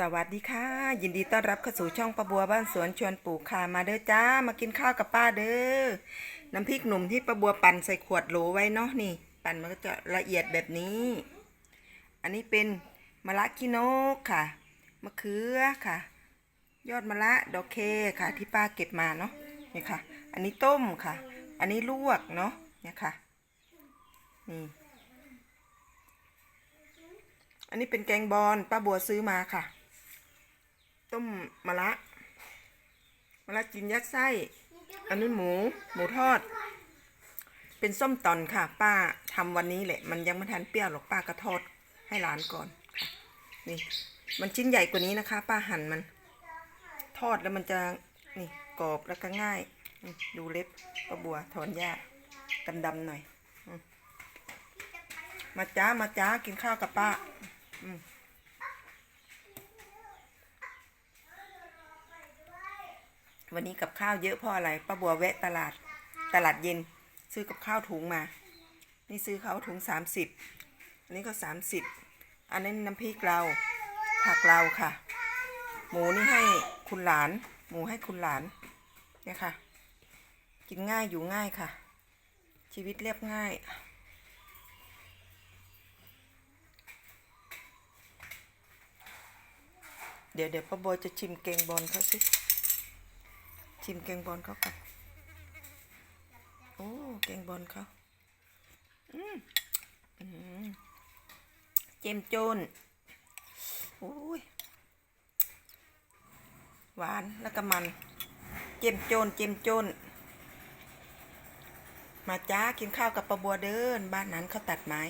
สวัสดีค่ะ ยินดีต้อนรับเข้าสู่ช่องประบัวบ้านสวนชวนปลูกค่ะมาเด้อจ้า มากินข้าวกับป้าเด้อน้ำพริกหนุ่มที่ประบัวปั่นใส่ขวดโหลไว้เนาะนี่ ปั่นมันก็จะละเอียดแบบนี้ อันนี้เป็นมะละกินกค่ะมะเขือค่ะ ยอดมะละดอกเคค่ะ ที่ป้าเก็บมาเนาะนี่ค่ะ อันนี้ต้มค่ะ อันนี้ลวกเนาะเนี่ยค่ะนี่อันนี้เป็นแกงบอลป้าบัวซื้อมาค่ะ ต้มมะระมะระจินยัดไส้ อันนี้หมู หมูทอด เป็นส้มตอนค่ะ ป้าทำวันนี้แหละ มันยังไม่ทันเปรี้ยวหรอกป้าก็ทอดให้หลานก่อนนี่ มันชิ้นใหญ่กว่านี้นะคะ ป้าหั่นมัน ทอดแล้วมันจะนี่กรอบแล้วก็ง่าย ดูเล็บป้าบัวถอนหญ้าดำๆหน่อยมมาจ้ามาจ้ากินข้าวกับป้า วันนี้กับข้าวเยอะเพราะอะไรป้าบัวแวะตลาดตลาดเย็น ซื้อกับข้าวถุงมา นี่ซื้อเขาถุงสามสิบอันนี้ก็สามสิบอันนี้น้ำพริกเราผักเราค่ะ หมูนี่ให้คุณหลาน หมูให้คุณหลานเนี่ยค่ะ กินง่ายอยู่ง่ายค่ะ ชีวิตเรียบง่ายเดี๋ยวเดี๋ยวป้าบัวจะชิมแกงบอลเขาสิ ชิมแกงบอลเขาก่อนโอ้แกงบอลเขาอืมอืมเจมโจนโอ้ยหวานแล้วก็มัน เจมโจนเจมโจนมาจ้ากินข้าวกับปะบัวเดิน บ้านนั้นเขาตัดไม้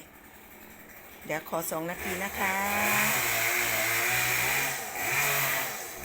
เดี๋ยวขอสองนาทีนะคะ